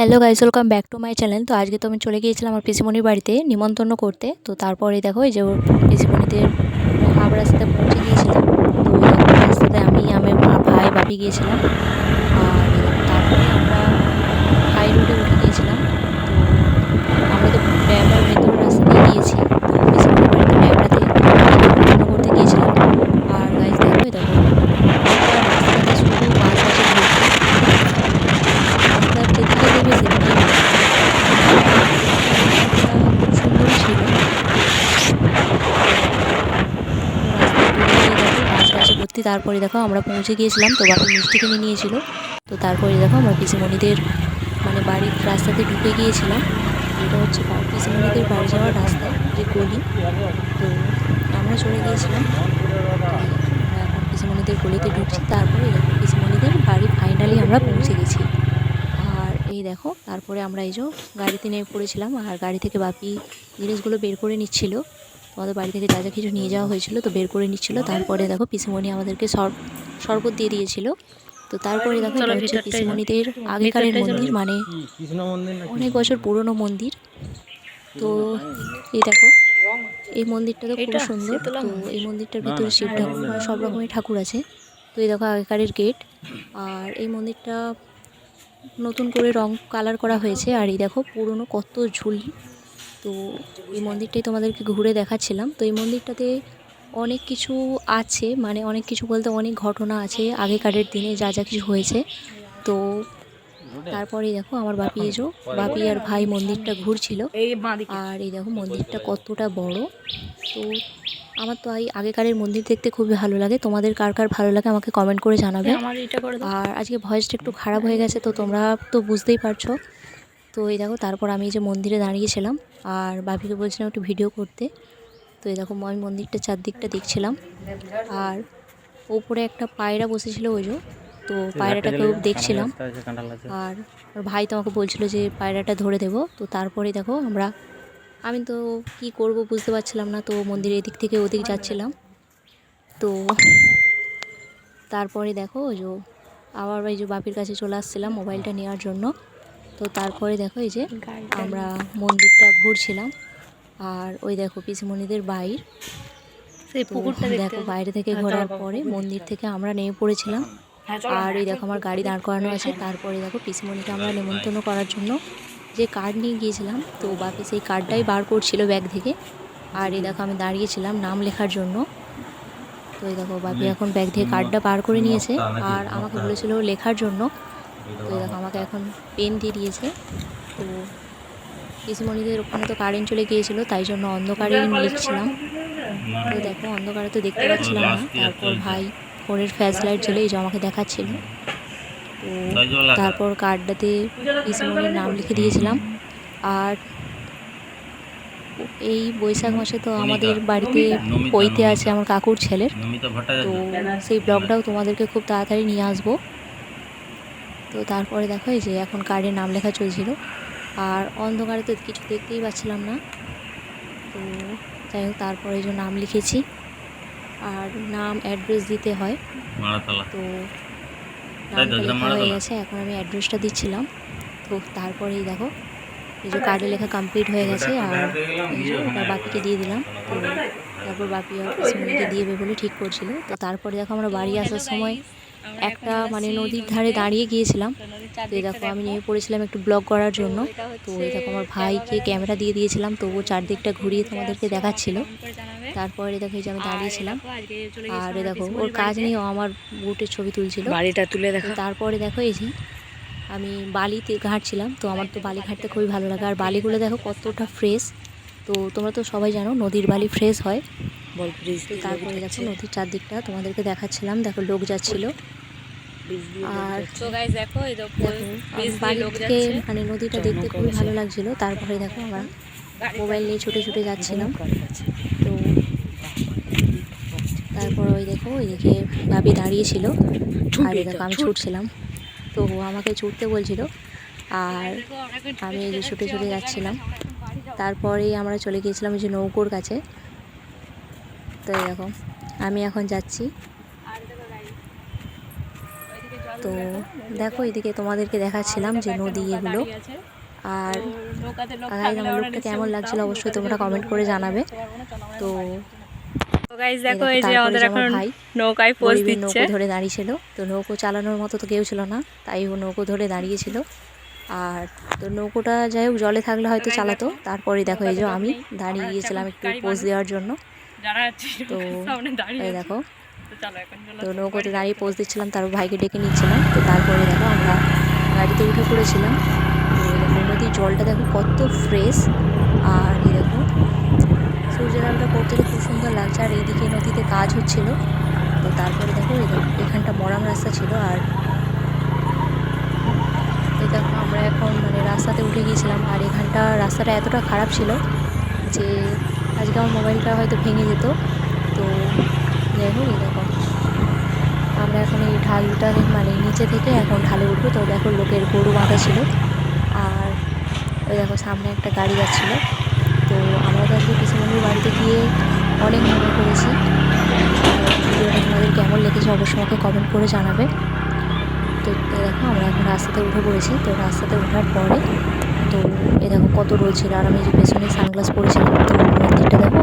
Hello guys welcome back to my channel তো আজকে তো আমি চলে গিয়েছিলাম আমার পিসিমণির বাড়িতে নিমন্ত্রণ করতে। তো তারপরে দেখো এই যে পিসিমণিদের হাব রাস্তাতে পৌঁছে গিয়েছিলাম। তো রাস্তাতে আমি আমার ভাই বাপি গিয়েছিলাম। আর তারপরে আমরা হাই রোডে উঠে গিয়েছিলাম তো আমরা তো ড্যামের ভেতর রাস্তা দিয়ে গিয়েছি তো পিসিমণির বাড়িতে ড্যামটাতে নিমন্ত্রণ করতে গিয়েছিলাম আর গাইজ দেখো এই দেখো রাস্তাতে শুধু বাস আছে ঘুরছে রাস্তার যেদিকে দেবে সেদিকেই বাস। রাস্তাটা খুব সুন্দরই ছিল আশেপাশে তারপরে দেখো আমরা পৌঁছে গিয়েছিলাম, তো বাপি মিষ্টি কিনে নিয়েছিল। তো তারপরে দেখো আমরা পিসিমণিদের মানে বাড়ির রাস্তাতে ঢুকে গিয়েছিলাম। এটা হচ্ছে পিসিমণিদের বাড়ি যাওয়ার রাস্তা, যে গলি। তো আমরা চলে গিয়েছিলাম। এখন পিসিমণিদের গলিতে ঢুকছি, তারপরে দেখো পিসিমণিদের বাড়ি ফাইনালি আমরা পৌঁছে গেছি। আর এই দেখো, তারপরে আমরা এই যে গাড়িতে নেমে পড়েছিলাম, আর গাড়ি থেকে বাপি জিনিসগুলো বের করে নিচ্ছিল। তোমাদের বাড়ি থেকে যা যা কিছু নিয়ে যাওয়া হয়েছিল তো বের করে নিচ্ছিল। তারপরে দেখো পিসিমণি আমাদেরকে সর শরবত দিয়ে দিয়েছিল। তো তারপরে দেখো এটা হচ্ছে পিসিমণিদের আগেকারের মন্দির মানে অনেক বছর পুরনো মন্দির। তো এই দেখো এই মন্দিরটা তো খুব সুন্দর। তো এই মন্দিরটার ভিতরে শিব ঠাকুর সব রকমের ঠাকুর আছে। তো এই দেখো আগেকারের গেট। আর এই মন্দিরটা নতুন করে রং কালার করা হয়েছে। আর এই দেখো পুরনো কত ঝুলি তো এই মন্দিরটাই তোমাদেরকে ঘুরে দেখাচ্ছিলাম। তো এই মন্দিরটাতে অনেক কিছু আছে মানে অনেক কিছু বলতে অনেক ঘটনা আছে আগেকারের দিনে যা যা কিছু হয়েছে। তো তারপরে দেখো আমার বাপি এসো বাপি আর ভাই মন্দিরটা ঘুরছিল। আর এই দেখো মন্দিরটা কতটা বড়। তো আমার তো এই আগেকারের মন্দির দেখতে খুবই ভালো লাগে। তোমাদের কার কার ভালো লাগে আমাকে কমেন্ট করে জানাবে। আর আজকে ভয়েসটা একটু খারাপ হয়ে গেছে তো তোমরা তো বুঝতেই পারছ। তো এই দেখো তারপর আমি এই যে মন্দিরে দাঁড়িয়েছিলাম আর বাপিকে বলছিলাম একটু ভিডিও করতে। তো এই দেখো আমি মন্দিরটা চারদিকটা দেখছিলাম। আর ওপরে একটা পায়রা বসেছিল ওই যে তো পায়রাটাকেও দেখছিলাম। আর ভাই তো আমাকে বলছিল যে পায়রাটা ধরে দেবো। তো তারপরে দেখো আমরা আমি তো কি করব বুঝতে পারছিলাম না তো মন্দিরের এদিক থেকে ওদিক যাচ্ছিলাম। তো তারপরে দেখো ওই যে আবার ওই যে বাপির কাছে চলে আসছিলাম মোবাইলটা নেওয়ার জন্য। তো তারপরে দেখো এই যে আমরা মন্দিরটা ঘুরছিলাম। আর ওই দেখো পিসিমণিদের বাইর। সেই পুকুরটা দেখো বাইরে থেকে ঘোরার পরে মন্দির থেকে আমরা নেমে পড়েছিলাম। হ্যাঁ, আর এই দেখো আমার গাড়ি দাঁড় করানো আছে। তারপরে দেখো পিসিমণিকে আমরা নেমন্তন্ন করার জন্য যে কার্ড নিয়ে গিয়েছিলাম তো বাপি সেই কার্ডটাই বার করছিল ব্যাগ থেকে। আর এই দেখো আমি দাঁড়িয়েছিলাম নাম লেখার জন্য। তো এই দেখো বাপি এখন ব্যাগ থেকে কার্ডটা বার করে নিয়েছে। আর আমাকে বলেছিল লেখার জন্য। তো দেখো আমাকে এখন পেন দিয়ে দিয়েছে। তো পিসিমণিদের ওখানে তো কারেন্ট চলে গিয়েছিল তাই জন্য অন্ধকারে লিখছিলাম। তো দেখো অন্ধকারে তো দেখতে পাচ্ছিলাম না। তারপর ভাই ফোনের ফ্ল্যাশ লাইট জ্বলে এই যে আমাকে দেখাচ্ছিল। তো তারপর কার্ডটাতে পিসিমণির নাম লিখে দিয়েছিলাম। আর এই বৈশাখ মাসে তো আমাদের বাড়িতে পৈতে আছে আমার কাকুর ছেলের। তো সেই ব্লগটাও তোমাদেরকে খুব তাড়াতাড়ি নিয়ে আসব। তো তারপরে দেখো এই যে এখন কার্ডে নাম লেখা চলছিল। আর অন্ধকারে তো কিছু দেখতেই পাচ্ছিলাম না। তো যাই হোক তারপরে এই যে নাম লিখেছি। আর নাম অ্যাড্রেস দিতে হয়। তো লেখা হয়ে গেছে। এখন আমি অ্যাড্রেসটা দিচ্ছিলাম। তো তারপরেই দেখো এই যে কার্ডে লেখা কমপ্লিট হয়ে গেছে। আর বাপিকে দিয়ে দিলাম। তো তারপর বাপি আর দিয়ে দেবে বলে ঠিক করছিল। তো তারপরে দেখো আমরা বাড়ি আসার সময় একটা মানে নদীর ধারে দাঁড়িয়ে গিয়েছিলাম। তো দেখো আমি নেমে পড়েছিলাম একটু ব্লগ করার জন্য। তো দেখো আমার ভাইকে ক্যামেরা দিয়ে দিয়েছিলাম। তো ও চারদিকটা ঘুরিয়ে তোমাদেরকে দেখাচ্ছিল। তারপরে দেখো এই যে আমি দাঁড়িয়েছিলাম। আর এই দেখো ওর কাজ নিয়ে ও আমার বুটের ছবি তুলছিল। বাড়িটা তুলে দেখো। তারপরে দেখো এই যে আমি বালিতে ঘাটছিলাম। তো আমার তো বালি ঘাটতে খুবই ভালো লাগে। আর বালিগুলো দেখো কতটা ফ্রেশ তো তোমরা তো সবাই জানো নদীর বালি ফ্রেশ হয়। তারপরে দেখো নদীর চারদিকটা তোমাদেরকে দেখাচ্ছিলাম। দেখো লোক যাচ্ছিল। আর তো গাইস দেখো এই দেখো দেখো ব্রিজ দিয়ে বাড়ি লোক থেকে যাচ্ছে। মানে নদীটা দেখতে খুবই ভালো লাগছিল। তারপরে দেখো আমরা মোবাইল নিয়ে ছুটে ছুটে যাচ্ছিলাম। তো তারপর ওই দেখো ওইদিকে ভাবি দাঁড়িয়েছিল। আর দেখো আমি ছুটছিলাম। তো ও আমাকে ছুটতে বলছিল। আর আমি এই যে ছুটে ছুটে যাচ্ছিলাম। তারপরেই আমরা চলে গিয়েছিলাম ওই যে নৌকোর কাছে। তো এই দেখো আমি এখন যাচ্ছি। তো দেখো এদিকে তোমাদেরকে দেখাচ্ছিলাম যে নদী এগুলো। আর গাইজ আমার লোকটা কেমন লাগছিল অবশ্যই তোমরা কমেন্ট করে জানাবে। তো গাইজ দেখো এই যে তারপরে আমাদের এখন ভাই নৌকায় পোজ গরিবের দিচ্ছে। নৌকো ধরে দাঁড়িয়েছিল। তো নৌকো চালানোর মতো তো কেউ ছিল না তাই ও নৌকো ধরে দাঁড়িয়েছিল। আর তো নৌকোটা যাই হোক জলে থাকলে হয়তো চালাতো। তারপরে দেখো এই যে আমি দাঁড়িয়ে গিয়েছিলাম একটু পোজ দেওয়ার জন্য। তো এই দেখো তো নৌকোতে দাঁড়িয়ে পোজ দিচ্ছিলাম তারপর ভাইকে ডেকে নিচ্ছিলাম। তো তারপরে দেখো আমরা গাড়িতে উঠে পড়েছিলাম। নদীর জলটা দেখো কত ফ্রেশ। আর এই দেখো সূর্যের আলোটা পড়তে তো খুব সুন্দর লাগছে। আর এইদিকে নদীতে কাজ হচ্ছিল। তো তারপরে দেখো এখানটা মরাম রাস্তা ছিল। আর দেখো আমরা এখন মানে রাস্তাতে উঠে গিয়েছিলাম। আর এখানটা রাস্তাটা এতটা খারাপ ছিল যে আজকে আমার মোবাইলটা হয়তো ভেঙে যেত। তো যাই হোক দেখো। আমরা এখন এই ঢালটা মানে নিচে থেকে এখন ঢালে উঠবো। তো দেখো লোকের গরু বাঁধা ছিল। আর ওই দেখো সামনে একটা গাড়ি যাচ্ছিল। তো আমরা তো আজকে পিসিমণির বাড়িতে গিয়ে অনেক মনে করেছি। ভিডিওটা তোমাদের কেমন লেগেছে অবশ্যই আমাকে কমেন্ট করে জানাবে। তো দেখো আমরা এখন রাস্তাতে উঠে পড়েছি। তো রাস্তাতে ওঠার পরে তো এ দেখো কত রোদ ছিল। আর আমি যে পেছনে সানগ্লাস পরেছিলাম, তো মন্দিরটা দেখো